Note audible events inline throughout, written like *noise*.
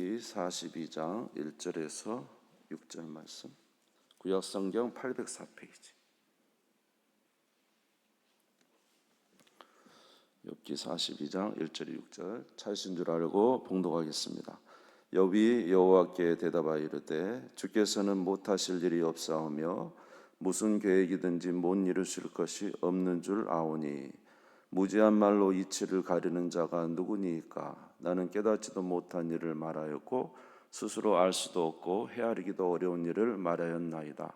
욥기 42장 1절에서 6절 말씀. 구약 성경 804페이지. 욥기 42장 1절 6절 찾으신 줄 알고 봉독하겠습니다. 욥이 여호와께 대답하여 이르되 주께서는 못하실 일이 없사오며 무슨 계획이든지 못 이루실 것이 없는 줄 아오니 무지한 말로 이치를 가리는 자가 누구니이까? 나는 깨닫지도 못한 일을 말하였고 스스로 알 수도 없고 헤아리기도 어려운 일을 말하였나이다.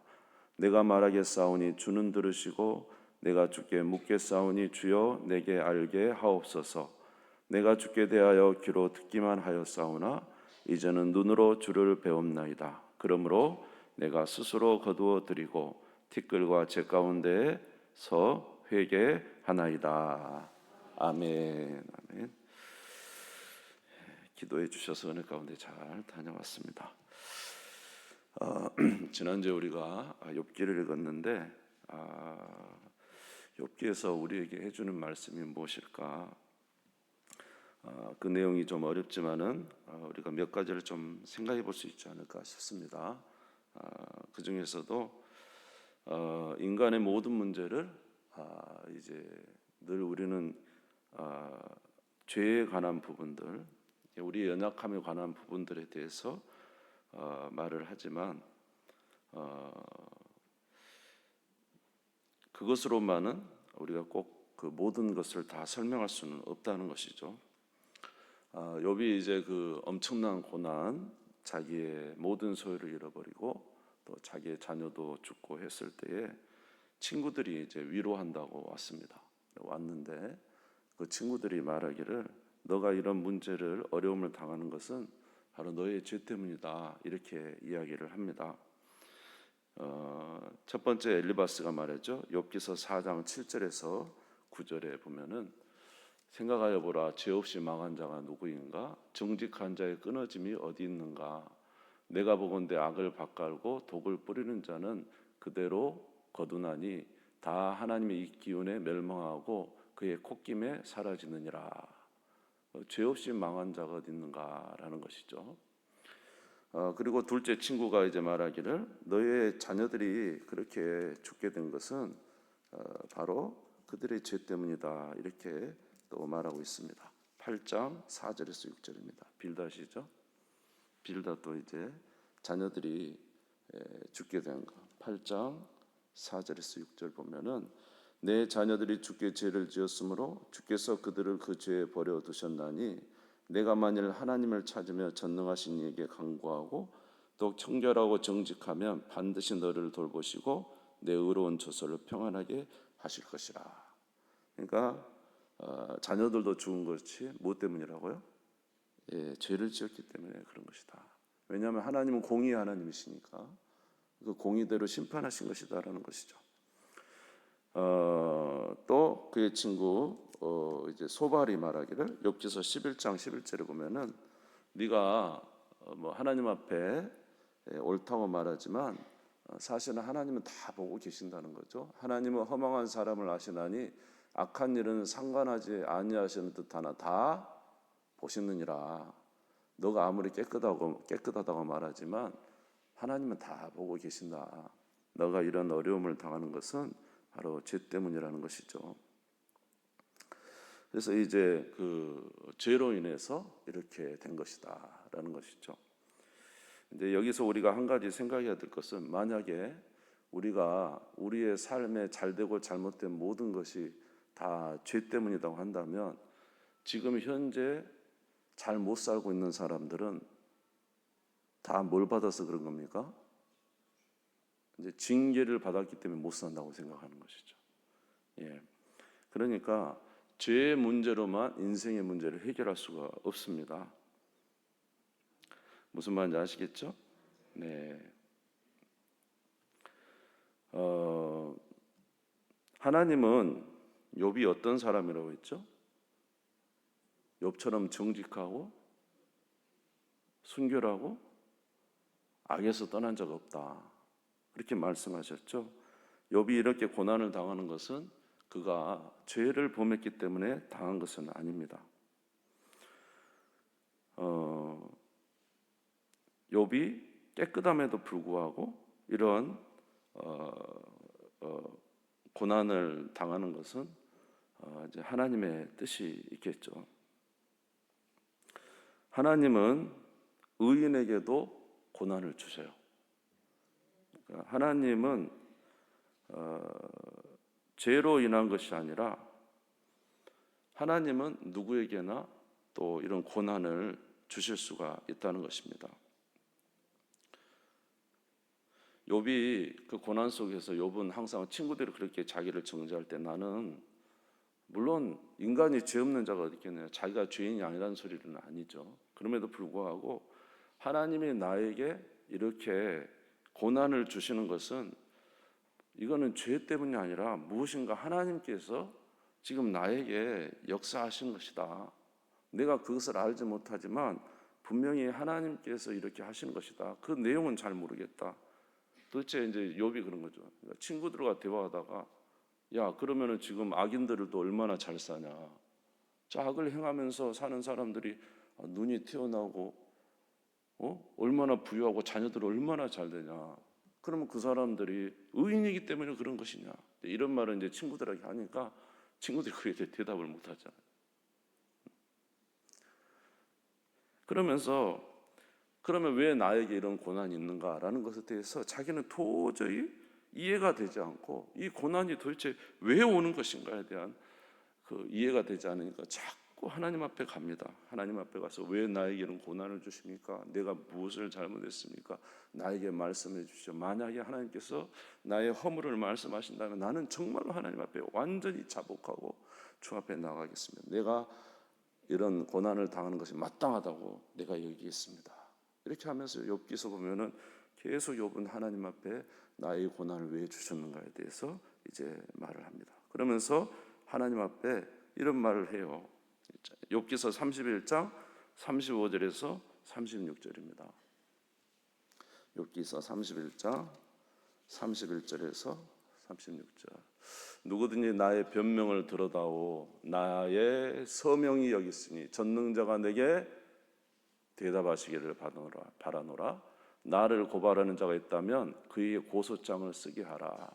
내가 말하겠사오니 주는 들으시고 내가 주께 묻겠사오니 주여 내게 알게 하옵소서. 내가 주께 대하여 귀로 듣기만 하였사오나 이제는 눈으로 주를 배움나이다. 그러므로 내가 스스로 거두어 드리고 티끌과 제 가운데서 회개하나이다 아멘 아멘 기도해 주셔서 은혜 가운데 잘 다녀왔습니다. 어, *clears throat* 지난주에 우리가 욥기를 읽었는데 아, 욥기에서 우리에게 해주는 말씀이 무엇일까? 아, 그 내용이 좀 어렵지만은 아, 우리가 몇 가지를 좀 생각해 볼 수 있지 않을까 싶습니다. 아, 그 중에서도 어, 인간의 모든 문제를 아, 이제 늘 우리는 아, 죄에 관한 부분들, 우리의 연약함에 관한 부분들에 대해서 어, 말을 하지만 어, 그것으로만은 우리가 꼭 그 모든 것을 다 설명할 수는 없다는 것이죠. 아, 욥이 이제 그 엄청난 고난, 자기의 모든 소유를 잃어버리고 또 자기의 자녀도 죽고 했을 때에 친구들이 이제 위로한다고 왔습니다. 왔는데 그 친구들이 말하기를 너가 이런 문제를 어려움을 당하는 것은 바로 너의 죄 때문이다 이렇게 이야기를 합니다. 어, 첫 번째 엘리바스가 말했죠. 욥기서 4장 7절에서 9절에 보면은 생각하여 보라 죄 없이 망한 자가 누구인가 정직한 자의 끊어짐이 어디 있는가 내가 보건대 악을 바깔고 독을 뿌리는 자는 그대로 거두나니 다 하나님의 이 기운에 멸망하고 그의 콧김에 사라지느니라 어, 죄 없이 망한 자가 어디 있는가라는 것이죠. 어, 그리고 둘째 친구가 이제 말하기를 너의 자녀들이 그렇게 죽게 된 것은 어, 바로 그들의 죄 때문이다 이렇게 또 말하고 있습니다. 8장 4절에서 6절입니다. 빌다시죠. 빌다도 이제 자녀들이 에, 죽게 된 거. 8장 4절에서 6절 보면은 내 자녀들이 주께 죄를 지었으므로 주께서 그들을 그 죄에 버려 두셨나니 내가 만일 하나님을 찾으며 전능하신 이에게 간구하고 또 청결하고 정직하면 반드시 너를 돌보시고 내 의로운 조서를 평안하게 하실 것이라. 그러니까 어, 자녀들도 죽은 것이 뭐 때문이라고요? 예, 죄를 지었기 때문에 그런 것이다. 왜냐하면 하나님은 공의의 하나님이시니까 그 공의대로 심판하신 것이다라는 것이죠. 어, 또 그의 친구 어, 이제 소발이 말하기를 욥기서 11장 11절에 보면은 네가 어, 뭐 하나님 앞에 예, 옳다고 말하지만 어, 사실은 하나님은 다 보고 계신다는 거죠. 하나님은 허망한 사람을 아시나니 악한 일은 상관하지 아니하시는 듯하나 다 보시느니라. 너가 아무리 깨끗하고 깨끗하다고 말하지만 하나님은 다 보고 계신다. 너가 이런 어려움을 당하는 것은 바로 죄 때문이라는 것이죠. 그래서 이제 그 죄로 인해서 이렇게 된 것이다라는 것이죠. 이제 여기서 우리가 한 가지 생각해야 될 것은 만약에 우리가 우리의 삶에 잘되고 잘못된 모든 것이 다 죄 때문이라고 한다면 지금 현재 잘 못 살고 있는 사람들은 다 뭘 받아서 그런 겁니까? 이제 징계를 받았기 때문에 못 산다고 생각하는 것이죠. 예. 그러니까 죄의 문제로만 인생의 문제를 해결할 수가 없습니다. 무슨 말인지 아시겠죠? 네. 어, 하나님은 욥이 어떤 사람이라고 했죠? 욥처럼 정직하고 순결하고 악에서 떠난 적 없다. 그렇게 말씀하셨죠. 욥이 이렇게 고난을 당하는 것은 그가 죄를 범했기 때문에 당한 것은 아닙니다. 어, 욥이 깨끗함에도 불구하고 이런 어, 어, 고난을 당하는 것은 어, 이제 하나님의 뜻이 있겠죠. 하나님은 의인에게도 고난을 주세요. 그러니까 하나님은 어, 죄로 인한 것이 아니라 하나님은 누구에게나 또 이런 고난을 주실 수가 있다는 것입니다. 욥이 그 고난 속에서 욥은 항상 친구들이 그렇게 자기를 정죄할 때 나는 물론 인간이 죄 없는 자가 어디 있겠느냐 자기가 죄인이 아니라는 소리는 아니죠. 그럼에도 불구하고 하나님이 나에게 이렇게 고난을 주시는 것은 이거는 죄 때문이 아니라 무엇인가 하나님께서 지금 나에게 역사하신 것이다. 내가 그것을 알지 못하지만 분명히 하나님께서 이렇게 하시는 것이다. 그 내용은 잘 모르겠다. 도대체 이제 욥이 그런 거죠. 그러니까 친구들과 대화하다가 야 그러면은 지금 악인들도 얼마나 잘 사냐. 자, 악을 행하면서 사는 사람들이 눈이 튀어나오고 어? 얼마나 부유하고 자녀들 얼마나 잘 되냐. 그러면 그 사람들이 의인이기 때문에 그런 것이냐. 이런 말을 이제 친구들에게 하니까 친구들이 그에 대답을 못 하잖아요. 그러면서 그러면 왜 나에게 이런 고난이 있는가라는 것에 대해서 자기는 도저히 이해가 되지 않고 이 고난이 도대체 왜 오는 것인가에 대한 그 이해가 되지 않으니까 자꾸 하나님 앞에 갑니다. 하나님 앞에 가서 왜 나에게 이런 고난을 주십니까? 내가 무엇을 잘못했습니까? 나에게 말씀해 주시오. 만약에 하나님께서 나의 허물을 말씀하신다면 나는 정말로 하나님 앞에 완전히 자복하고 주 앞에 나가겠습니다. 내가 이런 고난을 당하는 것이 마땅하다고 내가 여기겠습니다. 이렇게 하면서 욥기서 보면은 계속 욥은 하나님 앞에 나의 고난을 왜 주셨는가에 대해서 이제 말을 합니다. 그러면서 하나님 앞에 이런 말을 해요. 욥기서 31장 35절에서 36절입니다. 욥기서 31장 31절에서 36절. 누구든지 나의 변명을 들어다오 나의 서명이 여기 있으니 전능자가 내게 대답하시기를 바라노라. 나를 고발하는 자가 있다면 그의 고소장을 쓰게 하라.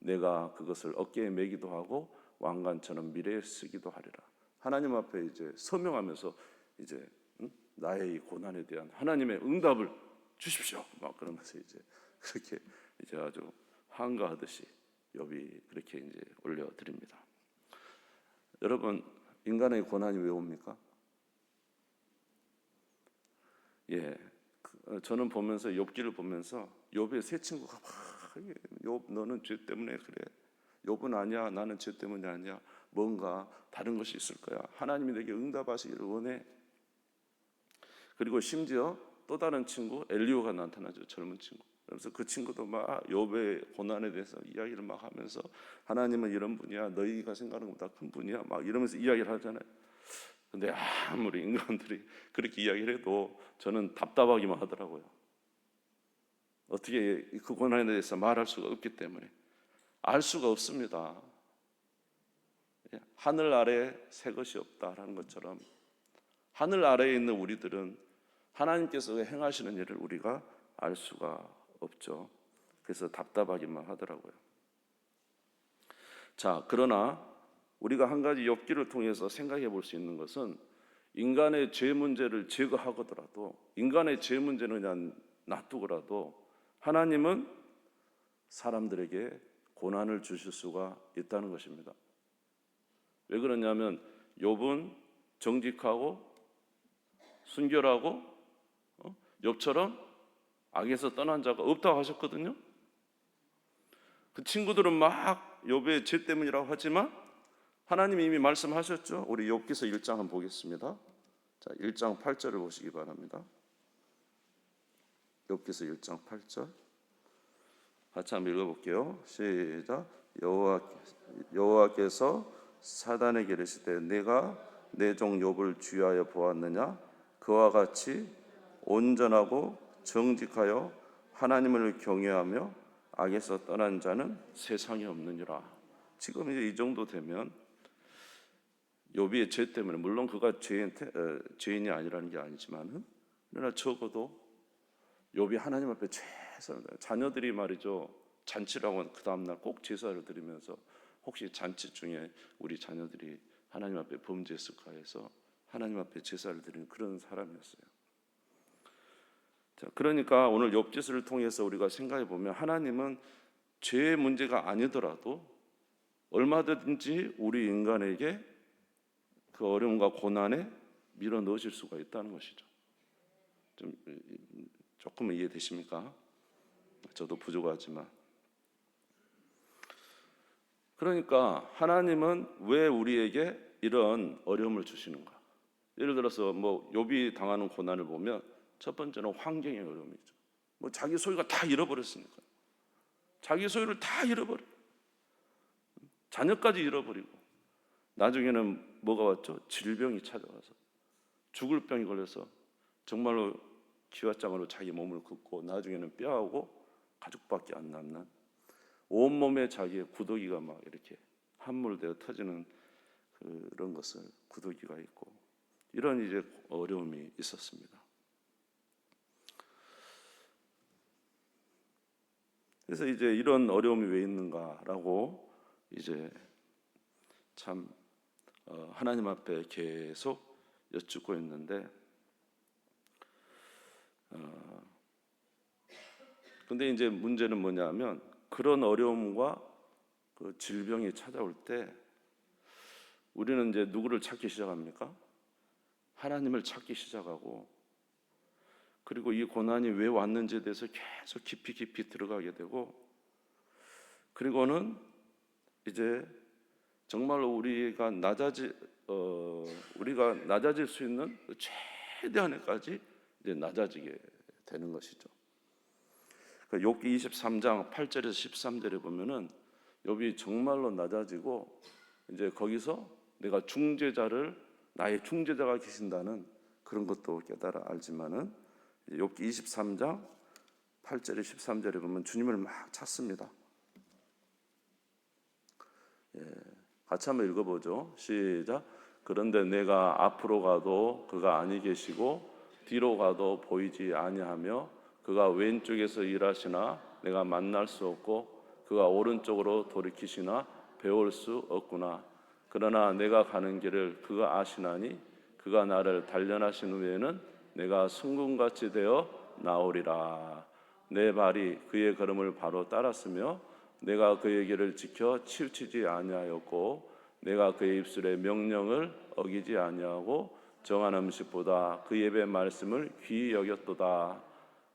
내가 그것을 어깨에 매기도 하고 왕관처럼 미래에 쓰기도 하리라. 하나님 앞에 이제 서명하면서 이제 응? 나의 이 고난에 대한 하나님의 응답을 주십시오. 막 그러면서 이제 그렇게 이제 아주 한가하듯이 욥이 그렇게 이제 올려 드립니다. 여러분 인간의 고난이 왜 옵니까? 예, 그, 저는 보면서 욥기를 보면서 욥의 세 친구가 막욥 너는 죄 때문에 그래. 욥은 아니야. 나는 죄 때문에 아니야. 뭔가 다른 것이 있을 거야. 하나님이 내게 응답하시기를 원해. 그리고 심지어 또 다른 친구 엘리오가 나타나죠. 젊은 친구. 그래서 그 친구도 막 욥의 고난에 대해서 이야기를 막 하면서 하나님은 이런 분이야. 너희가 생각하는 것보다 큰 분이야. 막 이러면서 이야기를 하잖아요. 근데 아무리 인간들이 그렇게 이야기를 해도 저는 답답하기만 하더라고요. 어떻게 그 고난에 대해서 말할 수가 없기 때문에 알 수가 없습니다. 예, 하늘 아래 새 것이 없다라는 것처럼 하늘 아래에 있는 우리들은 하나님께서 행하시는 일을 우리가 알 수가 없죠. 그래서 답답하기만 하더라고요. 자, 그러나 우리가 한 가지 엽기를 통해서 생각해 볼 수 있는 것은 인간의 죄 문제를 제거하고더라도 인간의 죄 문제는 그냥 놔두고라도 하나님은 사람들에게 고난을 주실 수가 있다는 것입니다. 왜 그러냐면 욥은 정직하고 순결하고 어? 욥처럼 악에서 떠난 자가 없다고 하셨거든요. 그 친구들은 막 욥의 죄 때문이라고 하지만 하나님이 이미 말씀하셨죠. 우리 욥기서 1장 한번 보겠습니다. 자, 1장 8절을 보시기 바랍니다. 욥기서 1장 8절. 같이 한번 읽어 볼게요. 시작. 여호와 여호와께서 사단에게 이르시되 내가 내 종 욥을 주의하여 보았느냐? 그와 같이 온전하고 정직하여 하나님을 경외하며 악에서 떠난 자는 세상에 없느니라. 지금 이제 이 정도 되면 욥의 죄 때문에 물론 그가 죄인, 어, 죄인이 아니라는 게 아니지만은 그러나 적어도 욥이 하나님 앞에 최선을 자녀들이 말이죠. 잔치라고 그 다음 날 꼭 제사를 드리면서 혹시 잔치 중에 우리 자녀들이 하나님 앞에 범죄했을까 해서 하나님 앞에 제사를 드리는 그런 사람이었어요. 자, 그러니까 오늘 욥기서를 통해서 우리가 생각해 보면 하나님은 죄의 문제가 아니더라도 얼마든지 우리 인간에게 그 어려움과 고난에 밀어 넣으실 수가 있다는 것이죠. 좀 조금 이해되십니까? 저도 부족하지만 그러니까 하나님은 왜 우리에게 이런 어려움을 주시는가? 예를 들어서 뭐 욥이 당하는 고난을 보면 첫 번째는 환경의 어려움이죠. 뭐 자기 소유가 다 잃어버렸으니까. 자기 소유를 다 잃어버려. 자녀까지 잃어버리고 나중에는 뭐가 왔죠? 질병이 찾아와서 죽을 병이 걸려서 정말로 기와장으로 자기 몸을 긋고 나중에는 뼈하고 가죽밖에 안 남는 온몸에 자기의 구더기가 막 이렇게 함몰되어 터지는 그런 것을 구더기가 있고 이런 이제 어려움이 있었습니다. 그래서 이제 이런 어려움이 왜 있는가라고 이제 참 어, 하나님 앞에 계속 여쭙고 있는데 어, 근데 이제 문제는 뭐냐면 그런 어려움과 그 질병이 찾아올 때 우리는 이제 누구를 찾기 시작합니까? 하나님을 찾기 시작하고 그리고 이 고난이 왜 왔는지에 대해서 계속 깊이 깊이 들어가게 되고 그리고는 이제 정말로 우리가 낮아지 어, 우리가 낮아질 수 있는 그 최대한에까지 이제 낮아지게 되는 것이죠. 욥기 23장 8절에서 13절에 보면은 욥이 정말로 낮아지고 이제 거기서 내가 중재자를 나의 중재자가 계신다는 그런 것도 깨달아 알지만은 욥기 23장 8절에 13절에 보면 주님을 막 찾습니다. 예, 같이 한번 읽어보죠. 시작. 그런데 내가 앞으로 가도 그가 아니 계시고 뒤로 가도 보이지 아니하며 그가 왼쪽에서 일하시나 내가 만날 수 없고 그가 오른쪽으로 돌이키시나 배울 수 없구나. 그러나 내가 가는 길을 그가 아시나니 그가 나를 단련하신 후에는 내가 순금같이 되어 나오리라. 내 발이 그의 걸음을 바로 따랐으며 내가 그의 길을 지켜 치우치지 아니하였고 내가 그의 입술의 명령을 어기지 아니하고 정한 음식보다 그 예배 말씀을 귀히 여겼도다.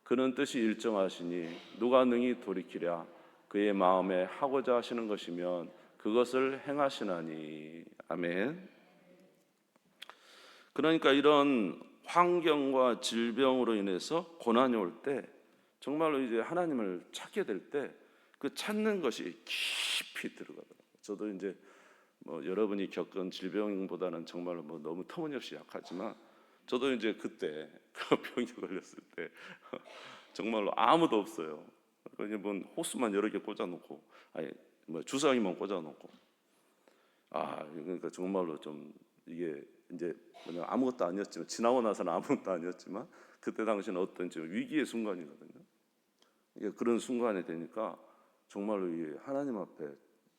그는 뜻이 일정하시니 누가 능히 돌이키랴 그의 마음에 하고자 하시는 것이면 그것을 행하시나니 아멘. 그러니까 이런 환경과 질병으로 인해서 고난이 올 때 정말로 이제 하나님을 찾게 될 때 그 찾는 것이 깊이 들어가더라고요. 저도 이제 뭐 여러분이 겪은 질병보다는 정말로 뭐 너무 터무니없이 약하지만 저도 이제 그때 그 병이 걸렸을 때 *laughs* 정말로 아무도 없어요. 그냥 뭐 호수만 여러 개 꽂아놓고 아니 뭐 주사기만 꽂아놓고 아 그러니까 정말로 좀 이게 이제 뭐냐 아무것도 아니었지만 지나고 나서는 아무것도 아니었지만 그때 당시는 어떤 좀 위기의 순간이거든요. 이게 그런 순간이 되니까 정말로 이 하나님 앞에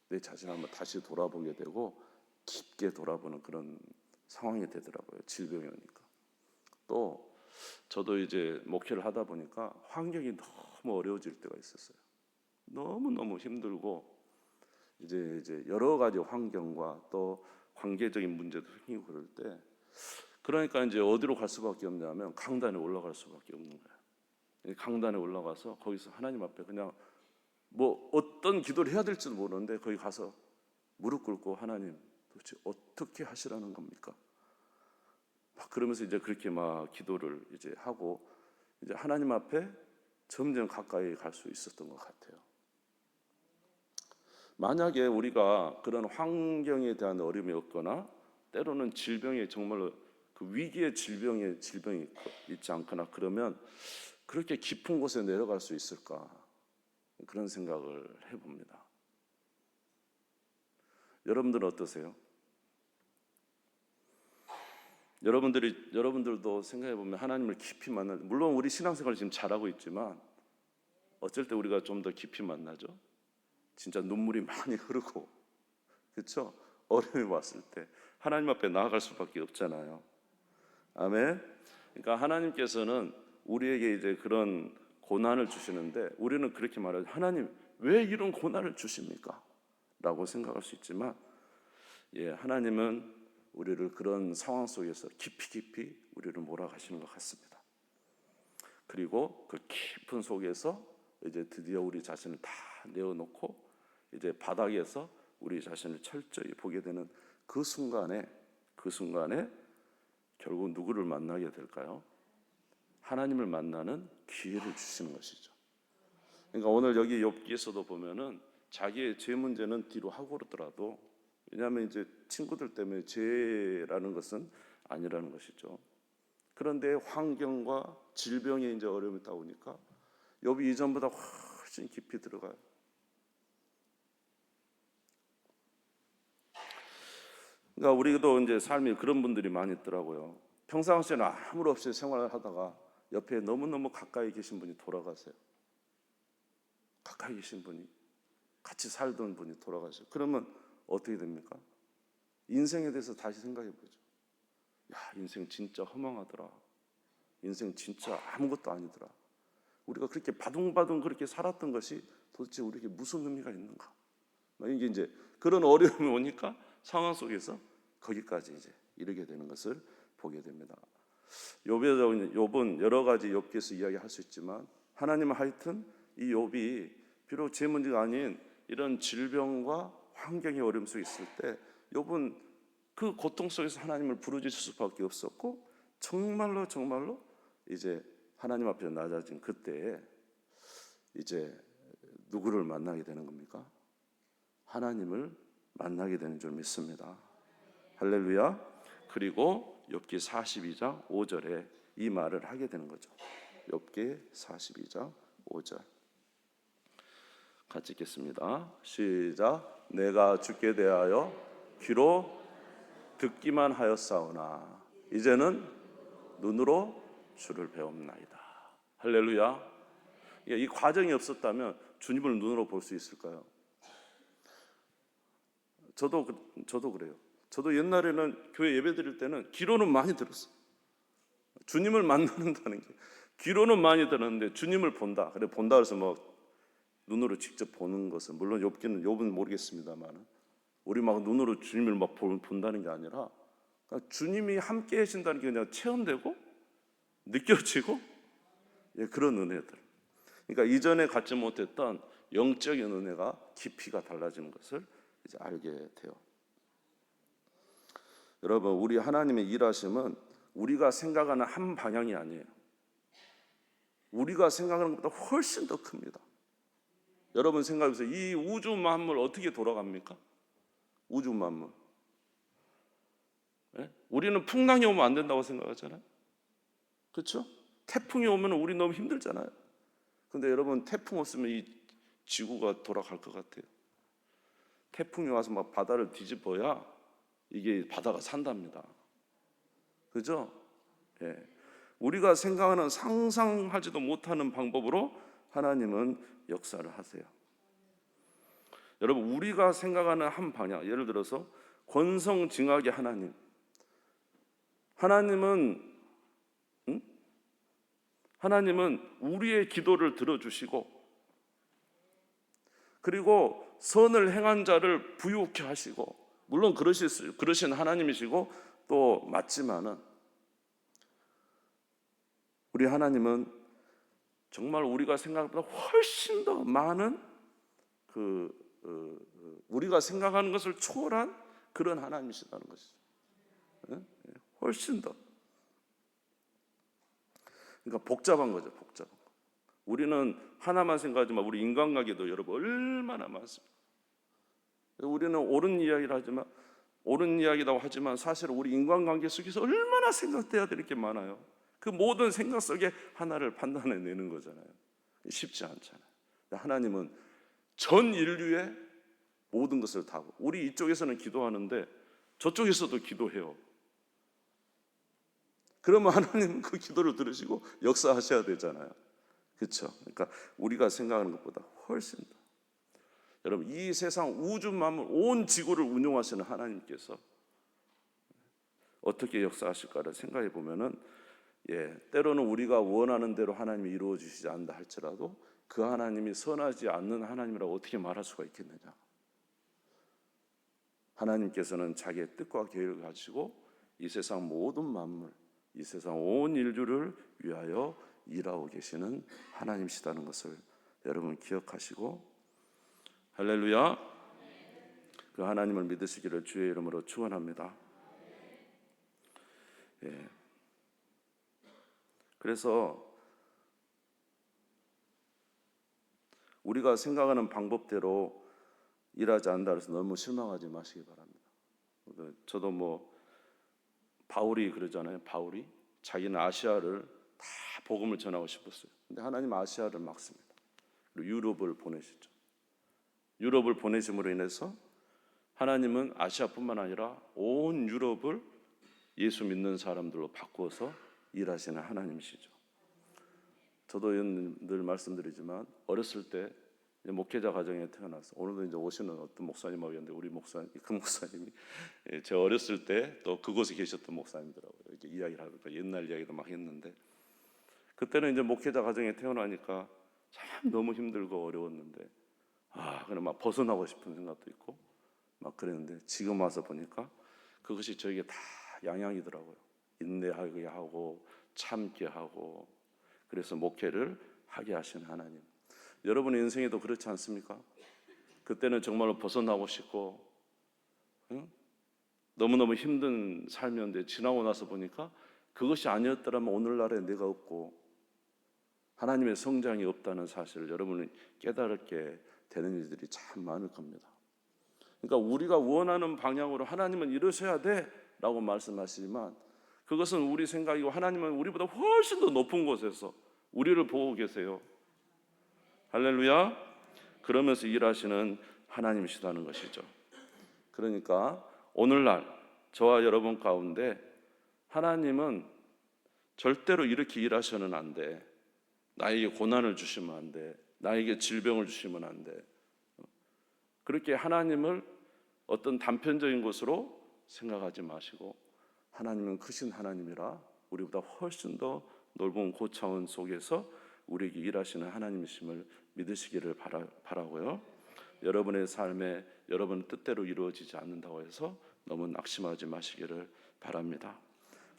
내 자신을 한번 다시 돌아보게 되고 깊게 돌아보는 그런 상황이 되더라고요. 질병이 오니까. 또 저도 이제 목회를 하다 보니까 환경이 너무 어려워질 때가 있었어요. 너무 너무 힘들고 이제 이제 여러 가지 환경과 또 관계적인 문제도 생기고 그럴 때 그러니까 이제 어디로 갈 수밖에 없냐면 강단에 올라갈 수밖에 없는 거예요. 강단에 올라가서 거기서 하나님 앞에 그냥 뭐 어떤 기도를 해야 될지도 모르는데 거기 가서 무릎 꿇고 하나님 도대체 어떻게 하시라는 겁니까? 막 그러면서 이제 그렇게 막 기도를 이제 하고 이제 하나님 앞에 점점 가까이 갈 수 있었던 것 같아요. 만약에 우리가 그런 환경에 대한 어려움이 없거나 때로는 질병에 정말로 그 위기의 질병에 질병이 있지 않거나 그러면 그렇게 깊은 곳에 내려갈 수 있을까? 그런 생각을 해봅니다. 여러분들은 어떠세요? 여러분들이 여러분들도 생각해 보면 하나님을 깊이 만나 물론 우리 신앙생활 지금 잘하고 있지만 어쩔 때 우리가 좀 더 깊이 만나죠. 진짜 눈물이 많이 흐르고 그렇죠? 어려움이 왔을 때 하나님 앞에 나아갈 수밖에 없잖아요. 아멘. 그러니까 하나님께서는 우리에게 이제 그런 고난을 주시는데 우리는 그렇게 말하죠. 하나님 왜 이런 고난을 주십니까? 라고 생각할 수 있지만 예, 하나님은 우리를 그런 상황 속에서 깊이 깊이 우리를 몰아가시는 것 같습니다. 그리고 그 깊은 속에서 이제 드디어 우리 자신을 다 내어놓고 이제 바닥에서 우리 자신을 철저히 보게 되는 그 순간에 그 순간에 결국 누구를 만나게 될까요? 하나님을 만나는 기회를 주시는 것이죠. 그러니까 오늘 여기 욥기에서도 보면은 자기의 죄 문제는 뒤로 하고 그러더라도 왜냐하면 이제 친구들 때문에 죄라는 것은 아니라는 것이죠. 그런데 환경과 질병에 이제 어려움이 있다 보니까 욥이 이전보다 훨씬 깊이 들어가요. 그러니까 우리도 이제 삶이 그런 분들이 많이 있더라고요. 평상시에는 아무런 없이 생활을 하다가 옆에 너무너무 가까이 계신 분이 돌아가세요. 가까이 계신 분이 같이 살던 분이 돌아가세요. 그러면 어떻게 됩니까? 인생에 대해서 다시 생각해 보죠. 야, 인생 진짜 허망하더라. 인생 진짜 아무것도 아니더라. 우리가 그렇게 바둥바둥 그렇게 살았던 것이 도대체 우리에게 무슨 의미가 있는가? 막 이게 이제 그런 어려움이 오니까 상황 속에서 거기까지 이제 이르게 되는 것을 보게 됩니다. 욥의 욥은 여러 가지 욥기에서 이야기할 수 있지만 하나님은 하여튼 이 욥이 비록 제 문제가 아닌 이런 질병과 환경의 어려움 속에 있을 때 욥은 그 고통 속에서 하나님을 부르짖을 수밖에 없었고 정말로 정말로 이제 하나님 앞에 낮아진 그때에 이제 누구를 만나게 되는 겁니까? 하나님을 만나게 되는 줄 믿습니다. 할렐루야. 그리고 욥기 42장 5절에 이 말을 하게 되는 거죠. 욥기 42장 5절. 같이 읽겠습니다. 시작. 내가 주께 대하여 귀로 듣기만 하였사오나 이제는 눈으로 주를 배움나이다. 할렐루야. 예, 이 과정이 없었다면 주님을 눈으로 볼 수 있을까요? 저도 그- 저도 그래요. 저도 옛날에는 교회 예배 드릴 때는 귀로는 많이 들었어요. 주님을 만나는다는 게 귀로는 많이 들었는데 주님을 본다. 그래 본다 그래서 뭐 눈으로 직접 보는 것은 물론 욥기는 욥은 모르겠습니다만 우리 막 눈으로 주님을 막 본- 본다는 게 아니라 그러니까 주님이 함께 하신다는 게 그냥 체험되고 느껴지고 예, 그런 은혜들. 그러니까 이전에 갖지 못했던 영적인 은혜가 깊이가 달라지는 것을 이제 알게 돼요. 여러분, 우리 하나님의 일하심은 우리가 생각하는 한 방향이 아니에요. 우리가 생각하는 것보다 훨씬 더 큽니다. 여러분 생각해보세요. 이 우주 만물 어떻게 돌아갑니까? 우주 만물. 예? 우리는 풍랑이 오면 안 된다고 생각하잖아요. 그렇죠? 태풍이 오면 우리 너무 힘들잖아요. 근데 여러분 태풍 없으면 이 지구가 돌아갈 것 같아요. 태풍이 와서 막 바다를 뒤집어야 이게 바다가 산답니다. 그죠? 예. 우리가 생각하는 상상하지도 못하는 방법으로 하나님은 역사를 하세요. 여러분 우리가 생각하는 한 방향, 예를 들어서 권성징악의 하나님. 하나님은 응? 하나님은 우리의 기도를 들어주시고 그리고 선을 행한 자를 부유케 하시고 물론 그러실 그러신 하나님이시고 또 맞지만은 우리 하나님은 정말 우리가 생각보다 훨씬 더 많은 그 어, 어, 우리가 생각하는 것을 초월한 그런 하나님이시다는 것이죠. 예? 예, 훨씬 더. 그러니까 복잡한 거죠, 복잡한 거. 우리는 하나만 생각하지만 우리 인간관계도 여러분 얼마나 많습니다. 우리는 옳은 이야기를 하지만 옳은 이야기라고 하지만 사실 우리 인간관계 속에서 얼마나 생각돼야 될 게 많아요. 그 모든 생각 속에 하나를 판단해 내는 거잖아요. 쉽지 않잖아요. 하나님은 전 인류의 모든 것을 다 우리 이쪽에서는 기도하는데 저쪽에서도 기도해요. 그러면 하나님은 그 기도를 들으시고 역사하셔야 되잖아요. 그렇죠? 그러니까 우리가 생각하는 것보다 훨씬 더 여러분 이 세상 우주 만물 온 지구를 운용하시는 하나님께서 어떻게 역사하실까를 생각해 보면은 예, 때로는 우리가 원하는 대로 하나님이 이루어 주시지 않는다 할지라도 그 하나님이 선하지 않는 하나님이라고 어떻게 말할 수가 있겠느냐? 하나님께서는 자기의 뜻과 계획을 가지고 이 세상 모든 만물, 이 세상 온 인류를 위하여 일하고 계시는 하나님이시다는 것을 여러분 기억하시고 할렐루야. 그 하나님을 믿으시기를 주의 이름으로 축원합니다. 예. 그래서 우리가 생각하는 방법대로 일하지 않는다 해서 너무 실망하지 마시기 바랍니다. 저도 뭐 바울이 그러잖아요. 바울이 자기는 아시아를 다 복음을 전하고 싶었어요. 근데 하나님 아시아를 막습니다. 그리고 유럽을 보내시죠. 유럽을 보내심으로 인해서 하나님은 아시아뿐만 아니라 온 유럽을 예수 믿는 사람들로 바꾸어서 일하시는 하나님이시죠. 저도 늘 말씀드리지만 어렸을 때 목회자 가정에 태어나서 오늘도 이제 오시는 어떤 목사님하고 있는데 우리 목사 그 목사님이 예, 제 어렸을 때 또 그곳에 계셨던 목사님들하고 이렇게 이야기를 하니까 옛날 이야기도 막 했는데 그때는 이제 목회자 가정에 태어나니까 참 너무 힘들고 어려웠는데 아 그냥 막 벗어나고 싶은 생각도 있고 막 그랬는데 지금 와서 보니까 그것이 저에게 다 양양이더라고요. 인내하게 하고 참게 하고 그래서 목회를 하게 하신 하나님. 여러분의 인생에도 그렇지 않습니까? 그때는 정말로 벗어나고 싶고 응? 너무너무 힘든 삶이었는데 지나고 나서 보니까 그것이 아니었더라면 오늘날에 내가 없고 하나님의 성장이 없다는 사실을 여러분이 깨달게 되는 일들이 참 많을 겁니다. 그러니까 우리가 원하는 방향으로 하나님은 이러셔야 돼라고 말씀하시지만 그것은 우리 생각이고 하나님은 우리보다 훨씬 더 높은 곳에서 우리를 보고 계세요. 할렐루야. 그러면서 일하시는 하나님이시다는 것이죠. 그러니까 오늘날 저와 여러분 가운데 하나님은 절대로 이렇게 일하셔는 안 돼. 나에게 고난을 주시면 안 돼. 나에게 질병을 주시면 안 돼. 그렇게 하나님을 어떤 단편적인 것으로 생각하지 마시고 하나님은 크신 하나님이라 우리보다 훨씬 더 넓은 고차원 속에서 우리에게 일하시는 하나님이심을 믿으시기를 바라, 바라고요. 여러분의 삶에 여러분 뜻대로 이루어지지 않는다고 해서 너무 낙심하지 마시기를 바랍니다.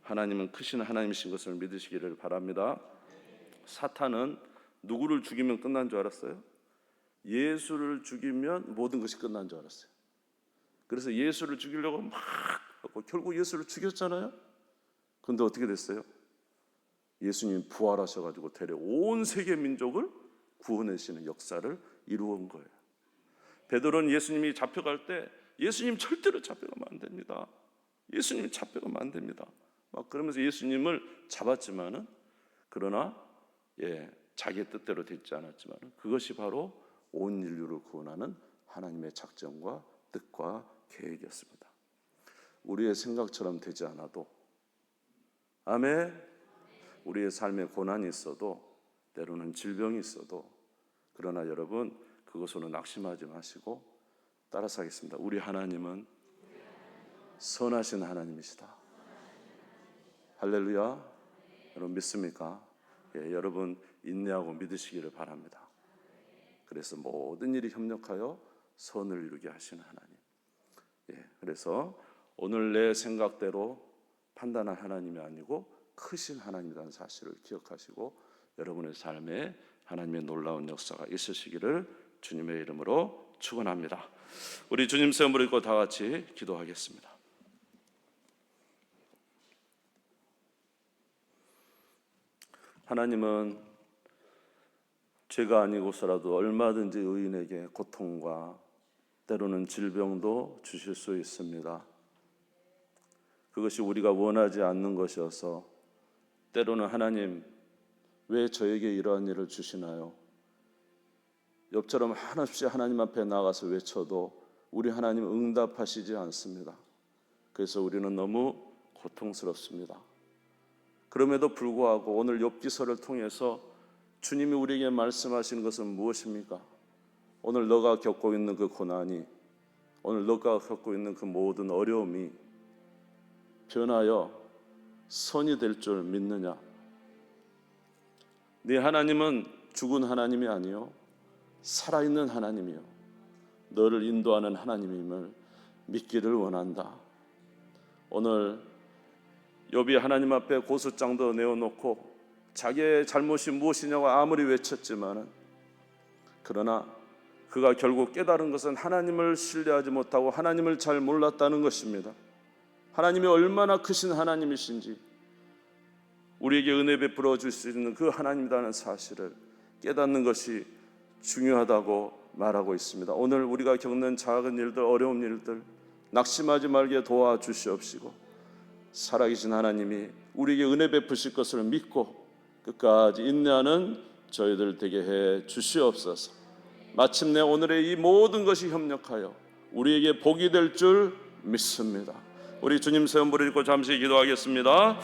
하나님은 크신 하나님이신 것을 믿으시기를 바랍니다. 사탄은 누구를 죽이면 끝난 줄 알았어요? 예수를 죽이면 모든 것이 끝난 줄 알았어요. 그래서 예수를 죽이려고 막 결국 예수를 죽였잖아요. 근데 어떻게 됐어요? 예수님이 부활하셔가지고 대래 온 세계 민족을 구원하시는 역사를 이루은 거예요. 베드로는 예수님이 잡혀갈 때 예수님 절대로 잡혀가면 안 됩니다. 예수님 잡혀가면 안 됩니다. 막 그러면서 예수님을 잡았지만은 그러나 예 자기 뜻대로 되지 않았지만 그것이 바로 온 인류를 구원하는 하나님의 작정과 뜻과 계획이었습니다. 우리의 생각처럼 되지 않아도 아멘. 우리의 삶에 고난이 있어도 때로는 질병이 있어도 그러나 여러분 그것으로 낙심하지 마시고 따라서 하겠습니다. 우리 하나님은 선하신 하나님이시다. 할렐루야. 여러분 믿습니까? 예, 여러분 인내하고 믿으시기를 바랍니다. 그래서 모든 일이 협력하여 선을 이루게 하시는 하나님. 예, 그래서 오늘 내 생각대로 판단한 하나님이 아니고 크신 하나님이라는 사실을 기억하시고 여러분의 삶에 하나님의 놀라운 역사가 있으시기를 주님의 이름으로 축원합니다. 우리 주님 세움 부리고 다 같이 기도하겠습니다. 하나님은 죄가 아니고서라도 얼마든지 의인에게 고통과 때로는 질병도 주실 수 있습니다. 그것이 우리가 원하지 않는 것이어서 때로는 하나님 왜 저에게 이러한 일을 주시나요? 옆처럼 한없이 하나님 앞에 나가서 외쳐도 우리 하나님 응답하시지 않습니다. 그래서 우리는 너무 고통스럽습니다. 그럼에도 불구하고 오늘 욥기서를 통해서 주님이 우리에게 말씀하시는 것은 무엇입니까? 오늘 너가 겪고 있는 그 고난이 오늘 너가 겪고 있는 그 모든 어려움이 변하여 선이 될 줄 믿느냐? 네 하나님은 죽은 하나님이 아니요 살아있는 하나님이요 너를 인도하는 하나님임을 믿기를 원한다. 오늘 욥이 하나님 앞에 고소장도 내어놓고 자기의 잘못이 무엇이냐고 아무리 외쳤지만은 그러나 그가 결국 깨달은 것은 하나님을 신뢰하지 못하고 하나님을 잘 몰랐다는 것입니다. 하나님이 얼마나 크신 하나님이신지 우리에게 은혜 베풀어 줄 수 있는 그 하나님이라는 사실을 깨닫는 것이 중요하다고 말하고 있습니다. 오늘 우리가 겪는 작은 일들, 어려운 일들 낙심하지 말게 도와 주시옵시고 살아계신 하나님이 우리에게 은혜 베푸실 것을 믿고 끝까지 인내하는 저희들 되게 해 주시옵소서. 마침내 오늘의 이 모든 것이 협력하여 우리에게 복이 될 줄 믿습니다. 우리 주님 세운 부를 읽고 잠시 기도하겠습니다.